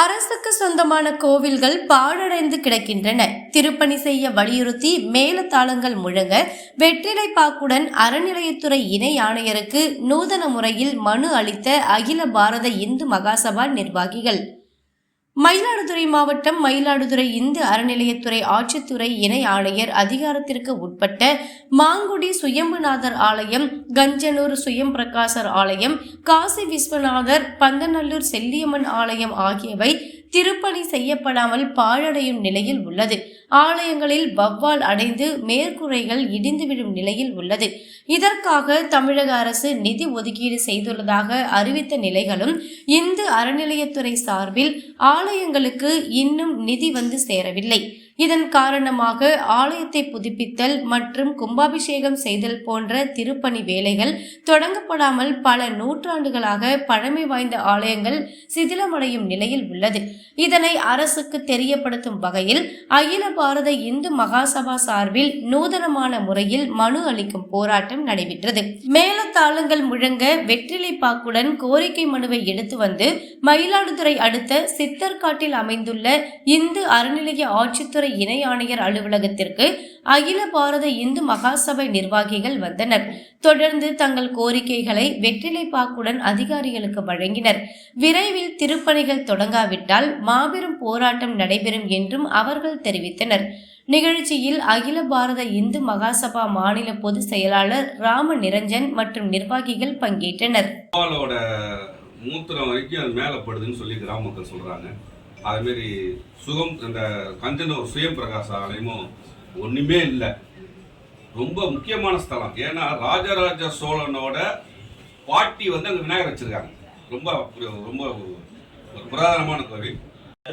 அரசுக்கு சொந்தமான கோவில்கள் பாழடைந்து கிடக்கின்றன. திருப்பணி செய்ய வலியுறுத்தி மேலத்தாளங்கள் முழங்க வெற்றிலைப்பாக்குடன் அறநிலையத்துறை இணை ஆணையருக்கு நூதன முறையில் மனு அளித்த அகில பாரத இந்து மகாசபா நிர்வாகிகள். மயிலாடுதுறை மாவட்டம் மயிலாடுதுறை இந்து அறநிலையத்துறை ஆட்சித்துறை இணை ஆணையர் அதிகாரத்திற்கு உட்பட்ட மாங்குடி சுயம்புநாதர் ஆலயம் கஞ்சனூர் சுயம் பிரகாசர் ஆலயம் காசி விஸ்வநாதர் பந்தநல்லூர் செல்லியம்மன் ஆலயம் ஆகியவை திருப்பணி செய்யப்படாமல் பாழடையும் நிலையில் உள்ளது. ஆலயங்களில் வவ்வால் அடைந்து மேற்கூரைகள் இடிந்து விழும் நிலையில் உள்ளது. இதற்காக தமிழக அரசு நிதி ஒதுக்கீடு செய்துள்ளதாக அறிவித்த நிலைகளும் இந்து அறநிலையத்துறை சார்பில் ஆலயங்களுக்கு இன்னும் நிதி வந்து சேரவில்லை. இதன் காரணமாக ஆலயத்தை புதுப்பித்தல் மற்றும் கும்பாபிஷேகம் செய்தல் போன்ற திருப்பணி வேலைகள் தொடங்கப்படாமல் பல நூற்றாண்டுகளாக பழமை வாய்ந்த ஆலயங்கள் சிதிலமடையும் நிலையில் உள்ளது. இதனை அரசுக்கு தெரியப்படுத்தும் வகையில் அகில பாரத இந்து மகாசபா சார்பில் நூதனமான முறையில் மனு அளிக்கும் போராட்டம் நடைபெற்றது. மேலத்தாளங்கள் முழங்க வெற்றிலை பாக்குடன் கோரிக்கை மனுவை எடுத்து வந்து மயிலாடுதுறை அடுத்த சித்தர்காட்டில் அமைந்துள்ள இந்து அறநிலைய ஆட்சித்துறை இணை ஆணையர் அலுவலகத்திற்கு அகில பாரத இந்து மகாசபை நிர்வாகிகள் வந்தனர். தொடர்ந்து தங்கள் கோரிக்கைகளை வெற்றிலை பாக்குடன் அதிகாரிகளுக்கு வழங்கினர். விரைவில் திருப்பணிகள் தொடங்காவிட்டால் மாபெரும் போராட்டம் நடைபெறும் என்றும் அவர்கள் தெரிவித்தனர். நிகழ்ச்சியில் அகில பாரத இந்து மகாசபா மாநில பொதுச் செயலாளர் ராம நிரஞ்சன் மற்றும் நிர்வாகிகள் பங்கேற்றனர். மூத்திரம் வரைக்கும் அது மேலே படுதுன்னு சொல்லி கிராம மக்கள் சொல்கிறாங்க அதேமாரி சுகம் அந்த கஞ்சனூர் சுயம் பிரகாச ஆலயமும் ஒன்றுமே இல்லை. ரொம்ப முக்கியமான ஸ்தலம். ஏன்னா ராஜராஜ சோழனோட பாட்டி வந்து அங்கே விநாயகர் வச்சிருக்காங்க. ரொம்ப ரொம்ப ஒரு புராதனமான கோவில்.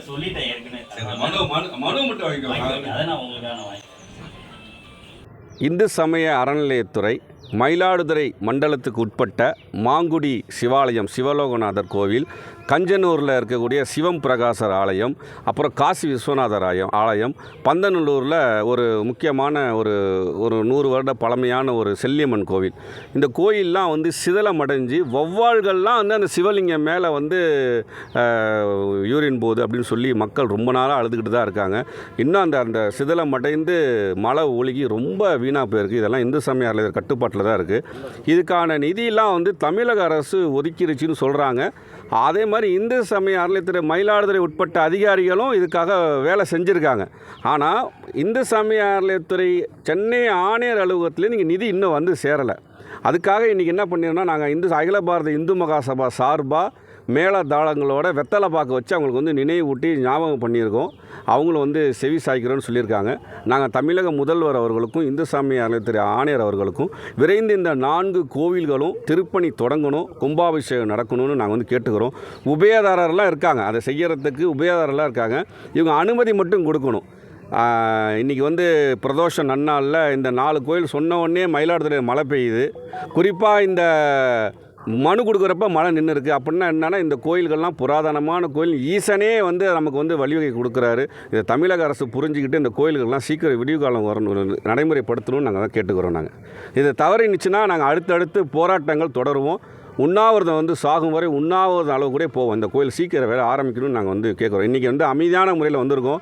சொல்லிட்டேன் ஏற்கனவே. மனு மனு மனு மட்டும் வாங்கிக்கோங்க. அதை நான் வாங்கி இந்து சமய அறநிலையத்துறை மயிலாடுதுறை மண்டலத்துக்கு உட்பட்ட மாங்குடி சிவாலயம் சிவலோகநாதர் கோவில் கஞ்சனூரில் இருக்கக்கூடிய சிவம் பிரகாசர் ஆலயம் அப்புறம் காசி விஸ்வநாதர் ஆலயம் ஆலயம் பந்தநல்லூரில் ஒரு முக்கியமான ஒரு ஒரு நூறு வருட பழமையான ஒரு செல்லியம்மன் கோவில். இந்த கோயிலெலாம் வந்து சிதலமடைஞ்சு வௌவால்கள்லாம் வந்து அந்த சிவலிங்கம் மேலே வந்து யூரின் போகுது அப்படின்னு சொல்லி மக்கள் ரொம்ப நாளாக அழுதுகிட்டு தான் இருக்காங்க. இன்னும் அந்த அந்த சிதலம் அடைந்து மழை ஒழுகி ரொம்ப வீணாக போயிருக்கு. இதெல்லாம் இந்து சமய கட்டுப்பாட்டு கட்டுப்பாட்டில் தான் இருக்குது இதுக்கான நிதியெல்லாம் வந்து தமிழக அரசு ஒதுக்கிருச்சுன்னு சொல்கிறாங்க அதே மாதிரி இந்து சமய அறநிலையத்துறை மயிலாடுதுறை உட்பட்ட அதிகாரிகளும் இதுக்காக வேலை செஞ்சுருக்காங்க. ஆனால் இந்து சமய அறநிலையத்துறை சென்னை ஆணையர் அலுவலகத்துலேருந்து இங்கே நிதி இன்னும் வந்து சேரலை. அதுக்காக இன்றைக்கி என்ன பண்ணியிருந்தோம் நாங்கள் இந்து அகில பாரத இந்து மகாசபா சார்பாக மேள தாளங்களோட வெத்தலை பாக்கு வச்சு அவங்களுக்கு வந்து நினைவூட்டி ஞாபகம் பண்ணியிருக்கோம். அவங்களும் வந்து செவி சாய்க்கிறோன்னு சொல்லியிருக்காங்க. நாங்கள் தமிழக முதல்வர் அவர்களுக்கும் இந்து சாமி அறநிலையத்துறை ஆணையர் அவர்களுக்கும் விரைந்து இந்த நான்கு கோவில்களும் திருப்பணி தொடங்கணும் கும்பாபிஷேகம் நடக்கணும்னு நாங்கள் வந்து கேட்டுக்கிறோம். உபயதாரர்லாம் இருக்காங்க. அதை செய்கிறதுக்கு உபயதாரர்லாம் இருக்காங்க. இவங்க அனுமதி மட்டும் கொடுக்கணும். இன்றைக்கி வந்து பிரதோஷ நன்னாளில் இந்த நாலு கோயில் சொன்ன உடனே மயிலாடுதுறை மழை பெய்யுது. குறிப்பாக இந்த மனு கொடுக்குறப்ப மழை நின்று இருக்குது அப்படின்னா என்னென்னா இந்த கோயில்கள்லாம் புராதனமான கோயில். ஈசனே வந்து நமக்கு வந்து வழிவகை கொடுக்குறாரு. இதை தமிழக அரசு புரிஞ்சுக்கிட்டு இந்த கோயில்கள்லாம் சீக்கிரம் விடிவு காலம் வரணும் நடைமுறைப்படுத்தணும்னு நாங்கள் தான் கேட்டுக்கிறோம் நாங்கள் இது தவறினுச்சுன்னா நாங்கள் அடுத்தடுத்து போராட்டங்கள் தொடருவோம். உண்ணாவிரதம் வந்து சாகும் வரை உண்ணாவிரதம் அளவு கூட போவோம். இந்த கோயில் சீக்கிரம் வேலை ஆரம்பிக்கணும்னு நாங்கள் வந்து கேட்குறோம். இன்றைக்கி வந்து அமைதியான முறையில் வந்திருக்கோம்.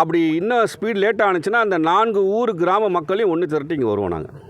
அப்படி இன்னும் ஸ்பீட் லேட்டாக ஆனுச்சுன்னா அந்த நான்கு ஊர் கிராம மக்களையும் ஒன்று திரட்டி இங்கே வருவோம் நாங்கள்